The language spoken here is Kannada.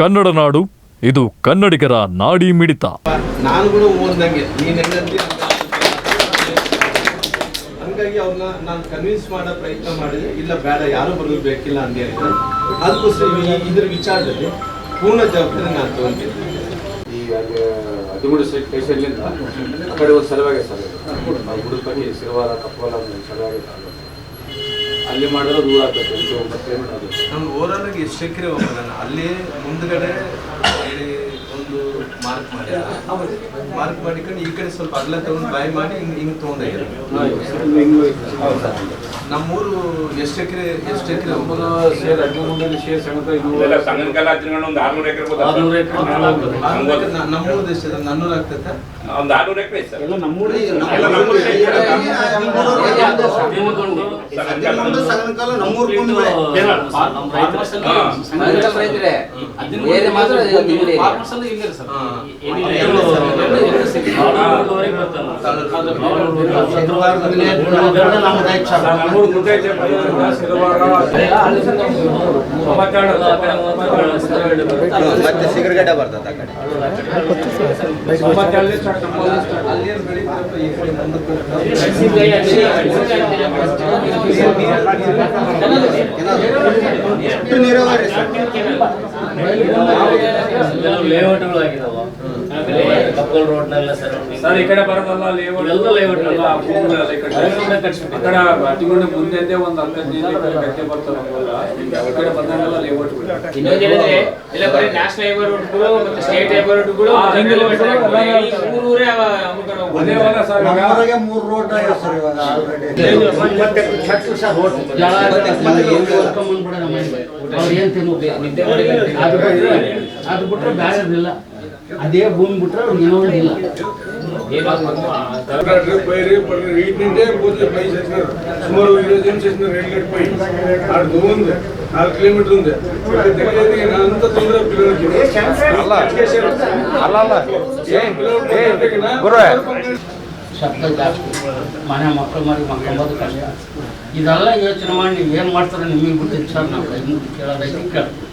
ಕನ್ನಡ ನಾಡು ಇದು ಕನ್ನಡಿಗರ ನಾಡಿ ಮಿಡಿತ. ನಾನು ಕೂಡ ಓದ್ದಂಗೆ ಹಂಗಾಗಿ ಅವ್ರನ್ನ ನಾನು ಕನ್ವಿನ್ಸ್ ಮಾಡೋ ಪ್ರಯತ್ನ ಮಾಡಿದೆ. ಇಲ್ಲ ಬೇಡ ಯಾರು ಬರಲು ಬೇಕಿಲ್ಲ ಅಂತ ಹೇಳಿದ್ರೆ. ಅದಕ್ಕೋಸ್ಕರ ಇದ್ರ ವಿಚಾರದಲ್ಲಿ ಪೂರ್ಣ ಜವಾಬ್ದಾರಿ ನಾನು ತಗೊಂಡಿದ್ದೆ ಈ ಹದಿಮೂರು ಸೈಟ್ ಸ್ಟೇಷನ್ಲಿಂದ ಆ ಕಡೆ ಒಂದು ಸಲುವಾಗಿ ಸರ್ ನಾವು ಗುಡುಪಟ್ಟಿ ಸಿರುವಾರ ಕಪ್ಪಲ ಸಲುವಾಗಿ. ಅಲ್ಲಿ ಮಾಡಿದ್ರೆ ದೂರ ಆಗ್ತದೆ ನಮ್ಗೆ ಒಂಬತ್ತು ಕಿಲೋಮೀಟರ್ ಆಗುತ್ತೆ. ನಾನು ಓವರಾಲ್ ಆಗಿ ಎಷ್ಟು ಎಕರೆ ಹೋಗೋಣ ಅಲ್ಲಿ ಮುಂದ್ಗಡೆ ಅಲ್ಲಿ ಒಂದು ಮಾರ್ಕ್ ಮಾಡಿ ಮಾರ್ಕ್ ಮಾಡಿಕೊಂಡು ಈ ಕಡೆ ಸ್ವಲ್ಪ ಅಲ್ಲ ತಗೊಂಡು ಬಾಯ್ ಮಾಡಿ ಹಿಂಗೆ ಹಿಂಗೆ ತೊಗೊಂಡೆ ನಮ್ಮೂರು ಎಷ್ಟು ಎಕರೆ ಎಷ್ಟು ಎಕರೆ ಶೇರ್ ಹದಿಮೂರರಲ್ಲಿ ಶೇರ್ ಸಂಗತ ಇದು ಇದೆಲ್ಲ ಸಂಗನಕಾಲ ಹಚ್ಚಿಕೊಂಡು ಒಂದು ಆರ್ನೂರು ಎಕರೆ ಬೋದ ನಮ್ಮೂರು ಎಷ್ಟು ನಾನ್ನೂರು ಆಗ್ತೈತೆ? ಒಂದು ಆರ್ನೂರು ಎಕರೆ ಐತೆ ಸರ್. ಎಲ್ಲ ನಮ್ಮೂರೇ. ಎಲ್ಲ ನಮ್ಮೂರೇ ಹದಿಮೂರು ಸಗಣಕಾಲ ನಮ್ಮೂರು ಕುಂದುಗಳೇ. ನಮ್ಮ ರೈತ ಸಾಲ. ನಮ್ಮೂರು ಮುಂದೆ ಇದೆ, ಬೈಲಹೊಂಗಲ, ಸಿರುವಾರ, ಮತ್ತೆ ಸಿಗರ್ಗಡ್ಡೆ ಬರ್ತದೆ ಕಡೆ ಎಷ್ಟು ನೀರಾವರಿ ಸರ್? ಲೇಔಟ್ಗಳು ರೋಡ್ ನಲ್ಲ ಕಪ್ಪಲ್ ರೋಡ್ನೆಲ್ಲ ಸರ್ ಈ ಕಡೆ ಬರೋದಲ್ಲ ಲೇಔಟ್ ಎಲ್ಲ ಲೇಔಟ್ ಭೂಮಿಗಳೆಲ್ಲ ಈ ಕಡೆ. ಆ ಕಡೆ ಹತ್ತಿಗೊಂಡು ಮುಂದೆ ಒಂದು ಗದ್ದೆ ಬರ್ತಾರೆ. ಈ ಕಡೆ ಬಂದಾಗೆಲ್ಲ ಲೇಔಟ್ ಇಲ್ಲ ಬರೀ ನ್ಯಾಷನಲ್ ಹೈವೇ ರೋಡ್ಗಳು ಮತ್ತೆ ಸ್ಟೇಟ್ ಹೈವೇ ರೋಡ್ಗಳು ಊರೂರೇ ಹೋಗ್ಬೋದು. ಅದೇ ಸರ್ ಇವಾಗ. ಮೂರು ರೋಡ್ ಸರ್ ಇವಾಗ ಸರ್ ಬಿಟ್ಟರೆ ಬಿಟ್ರೆ ಬ್ಯಾರೆದಿಲ್ಲ ಅದೇ ಭೂಮಿ ಬಿಟ್ರೆ ಅವ್ರಿಗೆ ಇನ್ನೊಂದಿಲ್ಲ పైరు వీటింటే పోతే పై చేసినారు సుమారు ఈరోజు ఏం చేసినారు రైలు గేట్ పై ఆడ దూరం ఉంది నాలుగు కిలోమీటర్ ఉంది ఇక్కడ తెలియదు ఈయన అంత తొందర పిల్లలకి ಶಬ್ದ ಜಾಸ್ತಿ ಮನೆ ಮಕ್ಕಳು ಮರಿ ಮಕ್ಕೊಂಬೋದು ಕಷ್ಟ ಇದೆಲ್ಲ ಯೋಚನೆ ಮಾಡಿ ನೀವು ಏನು ಮಾಡ್ತಾರೆ ನಿಮಗೆ ಬಿಟ್ಟಿದ್ದು ಸರ್ ನಾವು ಕೈ ಮುಗಿ ಕೇಳೋದೈತಿ ಕೇಳಿ ಇನ್ನು